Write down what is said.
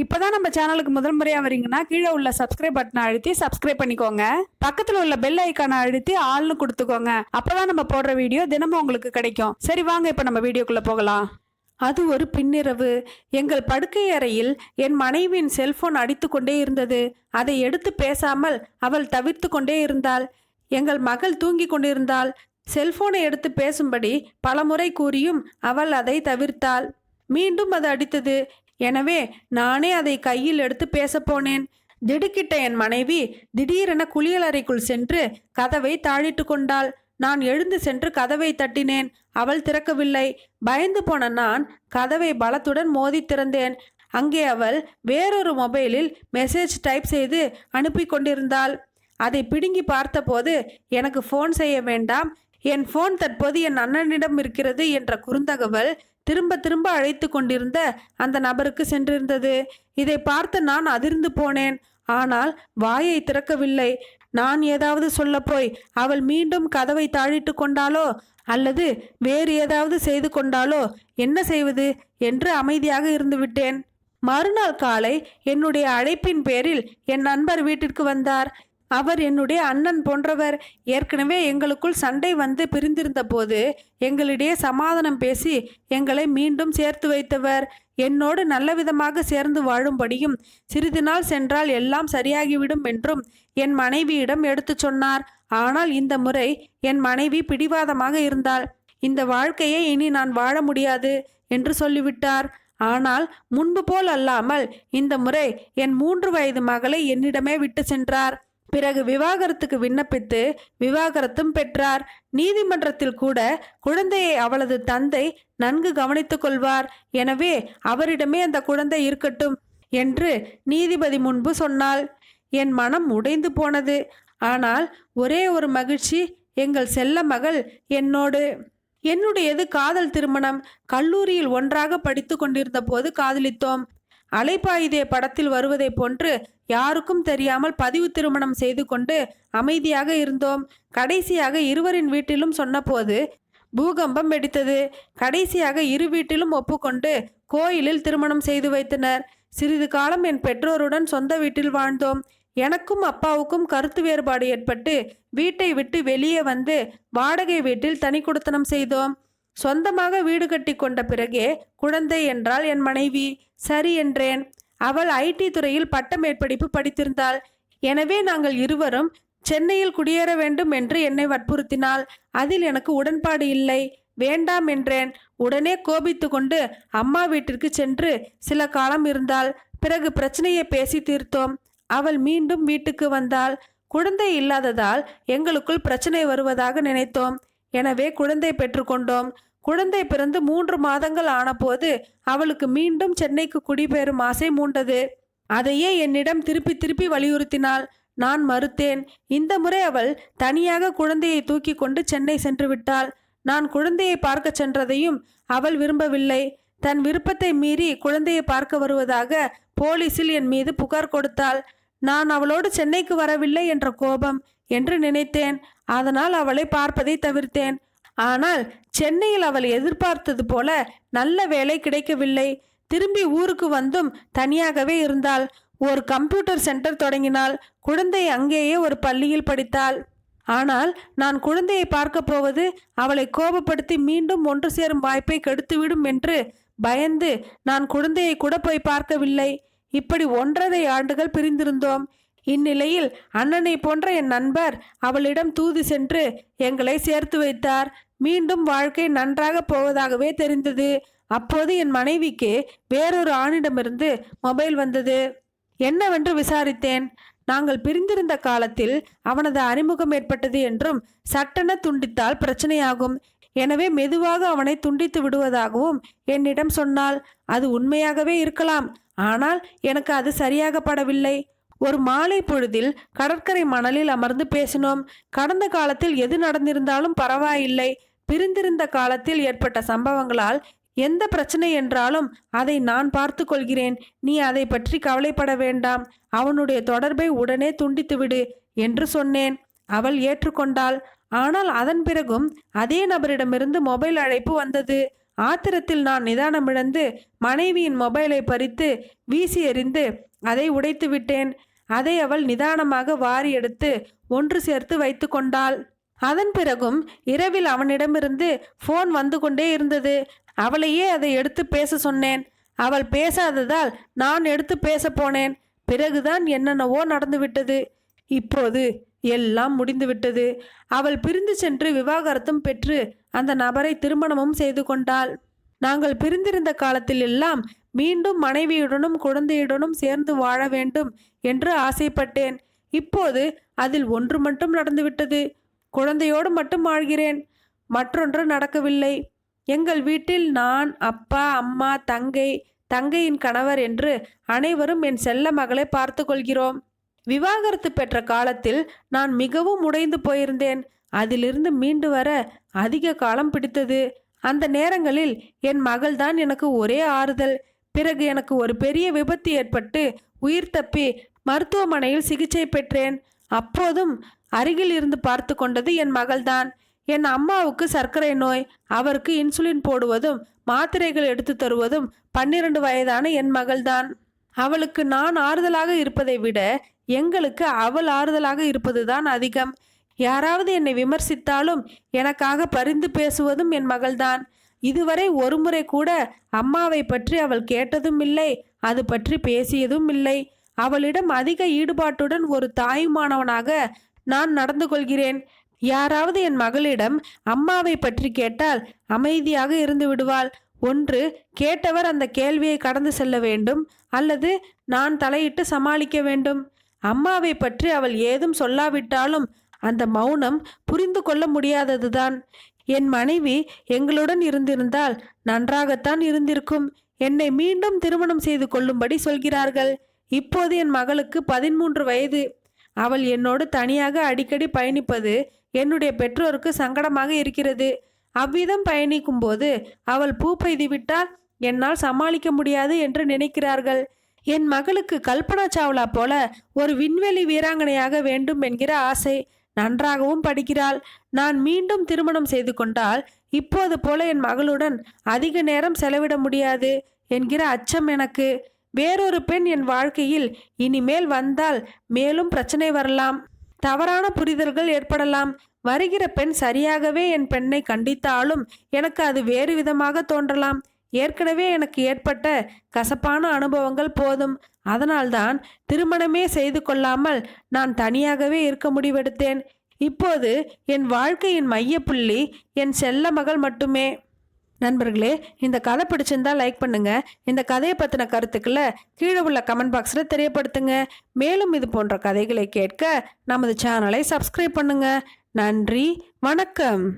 இப்போதான் நம்ம சேனலுக்கு முதல் முறையாக வரீங்கன்னா கீழே உள்ள சப்ஸ்கிரைப் பட்டனை அழுத்தி சப்ஸ்கிரைப் பண்ணிக்கோங்க. பக்கத்தில் உள்ள பெல் ஐக்கானை அழுத்தி ஆள்னு கொடுத்துக்கோங்க. அப்போதான் நம்ம போடுற வீடியோ தினமும் உங்களுக்கு கிடைக்கும். சரி வாங்க இப்போ நம்ம வீடியோக்குள்ளே போகலாம். அது ஒரு பின்னிரவு. எங்கள் படுக்கை அறையில் என் மனைவியின் செல்போன் அடித்து கொண்டே இருந்தது. அதை எடுத்து பேசாமல் அவள் தவிர்த்து கொண்டே இருந்தாள். எங்கள் மகள் தூங்கி கொண்டிருந்தாள். செல்போனை எடுத்து பேசும்படி பலமுறை கூறியும் அவள் அதை தவிர்த்தாள். மீண்டும் அது அடித்தது. எனவே நானே அதை கையில் எடுத்து பேசப்போனேன் திடுக்கிட்ட என் மனைவி திடீரென குளியலறைக்குள் சென்று கதவை தாழிட்டு கொண்டாள். நான் எழுந்து சென்று கதவை தட்டினேன். அவள் திறக்கவில்லை. பயந்து போன நான் கதவை பலத்துடன் மோதி திறந்தேன். அங்கே அவள் வேறொரு மொபைலில் மெசேஜ் டைப் செய்து அனுப்பி கொண்டிருந்தாள். அதை பிடுங்கி பார்த்தபோது எனக்கு ஃபோன் செய்ய வேண்டாம். என் ஃபோன் தற்போது என் அண்ணனிடம் இருக்கிறது என்ற குறுந்தகவல் திரும்ப திரும்ப அழைத்து கொண்டிருந்த அந்த நபருக்கு சென்றிருந்தது. இதை பார்த்து நான் அதிர்ந்து போனேன். ஆனால் வாயை திறக்கவில்லை. நான் ஏதாவது சொல்லப்போய் அவள் மீண்டும் கதவை தாழிட்டு கொண்டாலோ அல்லது வேறு ஏதாவது செய்து கொண்டாலோ என்ன செய்வது? என்று அமைதியாக இருந்துவிட்டேன் மறுநாள் காலை என்னுடைய அழைப்பின் பேரில் என் நண்பர் வீட்டிற்கு வந்தார். அவர் என்னுடைய அண்ணன் போன்றவர் ஏற்கனவே எங்களுக்குள் சண்டை வந்து பிரிந்திருந்த போது எங்களிடையே சமாதானம் பேசி எங்களை மீண்டும் சேர்த்து வைத்தவர். என்னோடு நல்ல விதமாக சேர்ந்து வாழும்படியும் சிறிது நாள் சென்றால் எல்லாம் சரியாகிவிடும் என்றும் என் மனைவியிடம் எடுத்துச் சொன்னார். ஆனால் இந்த முறை என் மனைவி பிடிவாதமாக இருந்தாள். இந்த வாழ்க்கையை இனி நான் வாழ முடியாது என்று சொல்லிவிட்டார். ஆனால் முன்பு போல் அல்லாமல் இந்த முறை என் மூன்று வயது மகளை என்னிடமே விட்டு சென்றார். பிறகு விவாகரத்துக்கு விண்ணப்பித்து விவாகரத்தும் பெற்றார். நீதிமன்றத்தில் கூட குழந்தையை அவளது தந்தை நன்கு கவனித்துக் கொள்வார். எனவே அவரிடமே அந்த குழந்தை இருக்கட்டும் என்று நீதிபதி முன்பு சொன்னாள். என் மனம் உடைந்து போனது. ஆனால் ஒரே ஒரு மகிழ்ச்சி எங்கள் செல்ல மகள் என்னோடு. என்னுடையது காதல் திருமணம். கல்லூரியில் ஒன்றாக படித்து கொண்டிருந்த போது காதலித்தோம். அலைப்பாயுதே படத்தில் வருவதைப் போன்று யாருக்கும் தெரியாமல் பதிவு திருமணம் செய்து கொண்டு அமைதியாக இருந்தோம். கடைசியாக இருவரின் வீட்டிலும் சொன்னபோது பூகம்பம் வெடித்தது. கடைசியாக இரு வீட்டிலும் ஒப்புக்கொண்டு கோயிலில் திருமணம் செய்து வைத்தனர். சிறிது காலம் என் பெற்றோருடன் சொந்த வீட்டில் வாழ்ந்தோம். எனக்கும் அப்பாவுக்கும் கருத்து வேறுபாடு ஏற்பட்டு வீட்டை விட்டு வெளியே வந்து வாடகை வீட்டில் தனி குடுத்தனம் செய்தோம். சொந்தமாக வீடு கட்டி கொண்ட பிறகே குழந்தை என்றால் என் மனைவி சரி என்றேன். அவள் ஐடி துறையில் பட்ட மேற்படிப்பு படித்திருந்தாள். எனவே நாங்கள் இருவரும் சென்னையில் குடியேற வேண்டும் என்று என்னை வற்புறுத்தினாள். அதில் எனக்கு உடன்பாடு இல்லை. வேண்டாம் என்றேன். உடனே கோபித்து கொண்டு அம்மா வீட்டிற்கு சென்று சில காலம் இருந்தால் பிறகு பிரச்சனையை பேசி தீர்த்தோம். அவள் மீண்டும் வீட்டுக்கு வந்தாள். குழந்தை இல்லாததால் எங்களுக்குள் பிரச்சனை வருவதாக நினைத்தோம். எனவே குழந்தை பெற்றுக்கொண்டோம். குழந்தை பிறந்து மூன்று மாதங்கள் ஆனபோது அவளுக்கு மீண்டும் சென்னைக்கு குடிபெயரும் ஆசை மூண்டது. அதையே என்னிடம் திருப்பி திருப்பி வலியுறுத்தினாள். நான் மறுத்தேன். இந்த முறை அவள் தனியாக குழந்தையை தூக்கி கொண்டு சென்னை சென்று விட்டாள். நான் குழந்தையை பார்க்க சென்றதையும் அவள் விரும்பவில்லை. தன் விருப்பத்தை மீறி குழந்தையை பார்க்க வருவதாக போலீசில் என் மீது புகார் கொடுத்தாள். நான் அவளோடு சென்னைக்கு வரவில்லை என்ற கோபம் என்று நினைத்தேன். அதனால் அவளை பார்ப்பதை தவிர்த்தேன். ஆனால் சென்னையில் அவள் எதிர்பார்த்தது போல நல்ல வேலை கிடைக்கவில்லை. திரும்பி ஊருக்கு வந்தும் தனியாகவே இருந்தாள். ஒரு கம்ப்யூட்டர் சென்டர் தொடங்கினாள். குழந்தை அங்கேயே ஒரு பள்ளியில் படித்தாள். ஆனால் நான் குழந்தையை பார்க்க போவது அவளை கோபப்படுத்தி மீண்டும் ஒன்று சேரும் வாய்ப்பை கெடுத்துவிடும் என்று பயந்து நான் குழந்தையை கூட போய் பார்க்கவில்லை. இப்படி ஒன்றரை ஆண்டுகள் பிரிந்திருந்தோம். இந்நிலையில் அண்ணனை போன்ற என் நண்பர் அவளிடம் தூது சென்று எங்களை சேர்த்து வைத்தார். மீண்டும் வாழ்க்கை நன்றாக போவதாகவே தெரிந்தது. அப்போது என் மனைவிக்கு வேறொரு ஆணிடமிருந்து மொபைல் வந்தது. என்னவென்று விசாரித்தேன். நாங்கள் பிரிந்திருந்த காலத்தில் அவனது அறிமுகம் ஏற்பட்டது என்றும் சட்டென துண்டித்தால் பிரச்சனையாகும். எனவே மெதுவாக அவனை துண்டித்து விடுவதாகவும் என்னிடம் சொன்னால் அது உண்மையாகவே இருக்கலாம். ஆனால் எனக்கு அது சரியாகப்படவில்லை. ஒரு மாலை பொழுதில் கடற்கரை மணலில் அமர்ந்து பேசினோம். கடந்த காலத்தில் எது நடந்திருந்தாலும் பரவாயில்லை. பிரிந்திருந்த காலத்தில் ஏற்பட்ட சம்பவங்களால் எந்த பிரச்சனை என்றாலும் அதை நான் பார்த்து கொள்கிறேன். நீ அதை பற்றி கவலைப்பட வேண்டாம். அவனுடைய தொடர்பை உடனே துண்டித்துவிடு என்று சொன்னேன். அவள் ஏற்றுக்கொண்டாள். ஆனால் அதன் பிறகும் அதே நபரிடமிருந்து மொபைல் அழைப்பு வந்தது. ஆத்திரத்தில் நான் நிதானமிழந்து மனைவியின் மொபைலை பறித்து வீசி எறிந்து அதை உடைத்து விட்டேன். அதை அவள் நிதானமாக வாரி எடுத்து ஒன்று சேர்த்து வைத்து கொண்டாள். அதன் பிறகும் இரவில் அவனிடமிருந்து ஃபோன் வந்து கொண்டே இருந்தது. அவளையே அதை எடுத்து பேச சொன்னேன். அவள் பேசாததால் நான் எடுத்து பேச போனேன். பிறகுதான் என்னென்னவோ நடந்துவிட்டது. இப்போது எல்லாம் முடிந்துவிட்டது. அவள் பிரிந்து சென்று விவாகரத்தும் பெற்று அந்த நபரை திருமணமும் செய்து கொண்டாள். நாங்கள் பிரிந்திருந்த காலத்தில் எல்லாம் மீண்டும் மனைவியுடனும் குழந்தையுடனும் சேர்ந்து வாழ வேண்டும் என்று ஆசைப்பட்டேன். இப்போது அதில் ஒன்று மட்டும் நடந்துவிட்டது. குழந்தையோடு மட்டும் வாழ்கிறேன். மற்றொன்று நடக்கவில்லை. எங்கள் வீட்டில் நான் அப்பா அம்மா தங்கை தங்கையின் கணவர் என்று அனைவரும் என் செல்ல மகளை பார்த்து கொள்கிறோம். விவாகரத்து பெற்ற காலத்தில் நான் மிகவும் உடைந்து போயிருந்தேன். அதிலிருந்து மீண்டு வர அதிக காலம் பிடித்தது. அந்த நேரங்களில் என் மகள்தான் எனக்கு ஒரே ஆறுதல். பிறகு எனக்கு ஒரு பெரிய விபத்து ஏற்பட்டு உயிர் தப்பி மருத்துவமனையில் சிகிச்சை பெற்றேன். அப்போதும் அருகில் இருந்து பார்த்து கொண்டது என் மகள்தான். என் அம்மாவுக்கு சர்க்கரை நோய் அவருக்கு இன்சுலின் போடுவதும் மாத்திரைகள் எடுத்து தருவதும் பன்னிரண்டு வயதான என் மகள்தான். அவளுக்கு நான் ஆறுதலாக இருப்பதை விட எங்களுக்கு அவள் ஆறுதலாக இருப்பதுதான் அதிகம். யாராவது என்னை விமர்சித்தாலும் எனக்காக பரிந்து பேசுவதும் என் மகள்தான். இதுவரை ஒருமுறை கூட அம்மாவை பற்றி அவள் கேட்டதும் இல்லை அது பற்றி பேசியதும் இல்லை. அவளிடம் அதிக ஈடுபாட்டுடன் ஒரு தாயுமானவனாக நான் நடந்து கொள்கிறேன். யாராவது என் மகளிடம் அம்மாவை பற்றி கேட்டால் அமைதியாக இருந்து விடுவாள். ஒன்று கேட்டவர் அந்த கேள்வியை கடந்து செல்ல வேண்டும். அல்லது நான் தலையிட்டு சமாளிக்க வேண்டும்? அம்மாவை பற்றி அவள் ஏதும் சொல்லாவிட்டாலும் அந்த மௌனம் புரிந்து கொள்ள முடியாததுதான். என் மனைவி எங்களுடன் இருந்திருந்தால் நன்றாகத்தான் இருந்திருக்கும். என்னை மீண்டும் திருமணம் செய்து கொள்ளும்படி சொல்கிறார்கள். இப்போது என் மகளுக்கு பதிமூன்று வயது. அவள் என்னோடு தனியாக அடிக்கடி பயணிப்பது என்னுடைய பெற்றோருக்கு சங்கடமாக இருக்கிறது. அவ்விதம் பயணிக்கும்போது அவள் பூ பெய்துவிட்டால் என்னால் சமாளிக்க முடியாது என்று நினைக்கிறார்கள். என் மகளுக்கு கல்பனா சாவ்லா போல ஒரு விண்வெளி வீராங்கனையாக வேண்டும் என்கிற ஆசை நன்றாகவும் படிக்கிறாள். நான் மீண்டும் திருமணம் செய்து கொண்டால் இப்போது போல என் மகளுடன் அதிக நேரம் செலவிட முடியாது என்கிற அச்சம் எனக்கு. வேறொரு பெண் என் வாழ்க்கையில் இனிமேல் வந்தால் மேலும் பிரச்சனை வரலாம். தவறான புரிதல்கள் ஏற்படலாம். வருகிற பெண் சரியாகவே என் பெண்ணை கண்டித்தாலும் எனக்கு அது வேறு விதமாக தோன்றலாம். ஏற்கனவே எனக்கு ஏற்பட்ட கசப்பான அனுபவங்கள் போதும். அதனால்தான் திருமணமே செய்து கொள்ளாமல் நான் தனியாகவே இருக்க முடிவெடுத்தேன். இப்போது என் வாழ்க்கையின் மையப்புள்ளி என் செல்ல மகள் மட்டுமே. நண்பர்களே இந்த கதை பிடிச்சிருந்தா லைக் பண்ணுங்க. இந்த கதையை பற்றின கருத்துக்களை கீழே உள்ள கமெண்ட் பாக்ஸில் தெரியப்படுத்துங்க. மேலும் இது போன்ற கதைகளை கேட்க நமது சேனலை சப்ஸ்கிரைப் பண்ணுங்க. நன்றி வணக்கம்.